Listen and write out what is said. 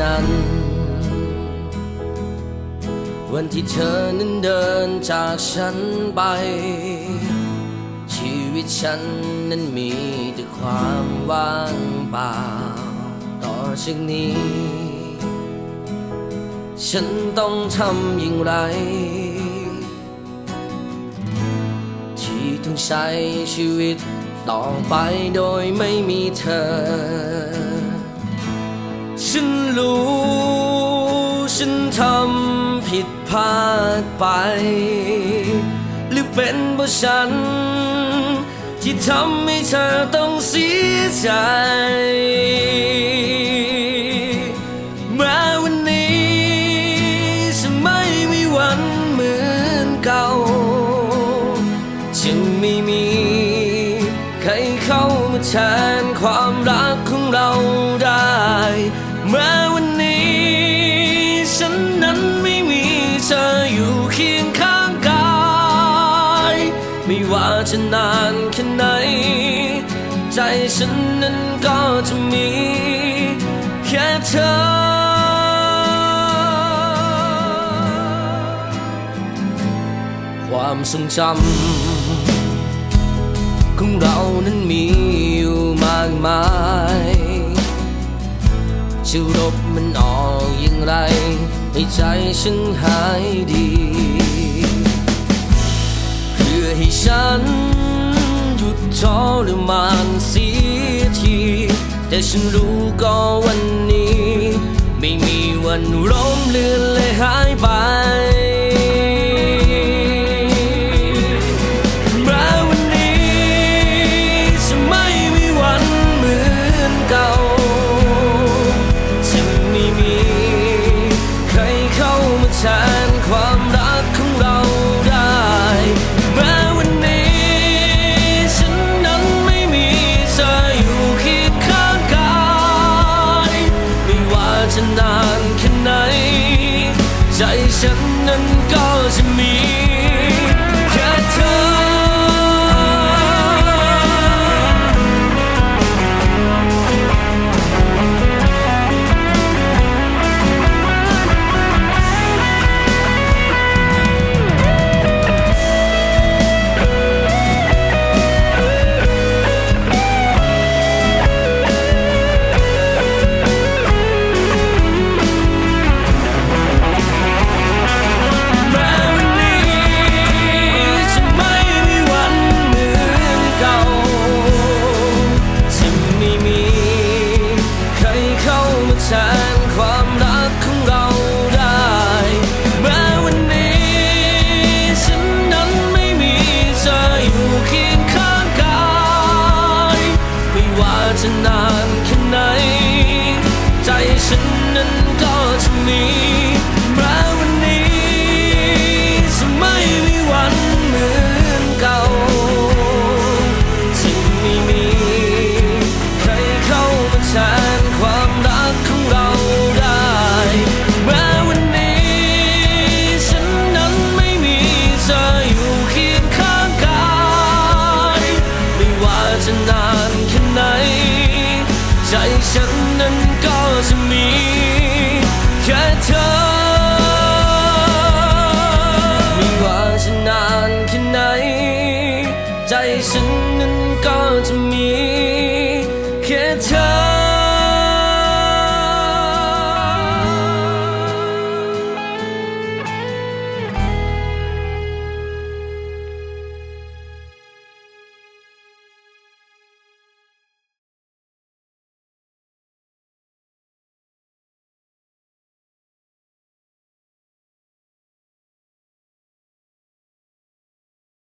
นั้น วันที่เธอนั้นเดินจากฉันไป ชีวิตฉันนั้นมีแต่ความว่างเปล่า ต่อจากนี้ ฉันต้องทำอย่างไร ที่ต้องใช้ชีวิตต่อไปโดยไม่มีเธอ รู้ ฉันทำผิดพลาดไป หรือเป็นเพราะฉัน ที่ทำให้เธอต้องเสียใจแม้วันนี้จะไม่มีวันเหมือนเก่าจึงไม่มีใครเข้ามาแทนความรักของเราได้ แม้วันนี้ ฉันนั้นไม่มีเธออยู่เคียงข้างกาย ไม่ว่าจะนานแค่ไหน ใจฉันนั้นก็จะมี แค่เธอความทรงจำของเรานั้นมีอยู่มากมาย จะรบมันออกอย่างไร ให้ใจฉันหายดี เพื่อให้ฉันหยุดทรมานเสียที แต่ฉันรู้ก็วันนี้ ไม่มีวันล้มเลือนเลยหายไป นานแค่ไหน ใจฉันนั้นก็จะมี ฉันนั้นก็จะมีแค่เธอ ไม่ว่าจะนานแค่ไหน ใจฉันนั้นก็จะมีแค่เธอ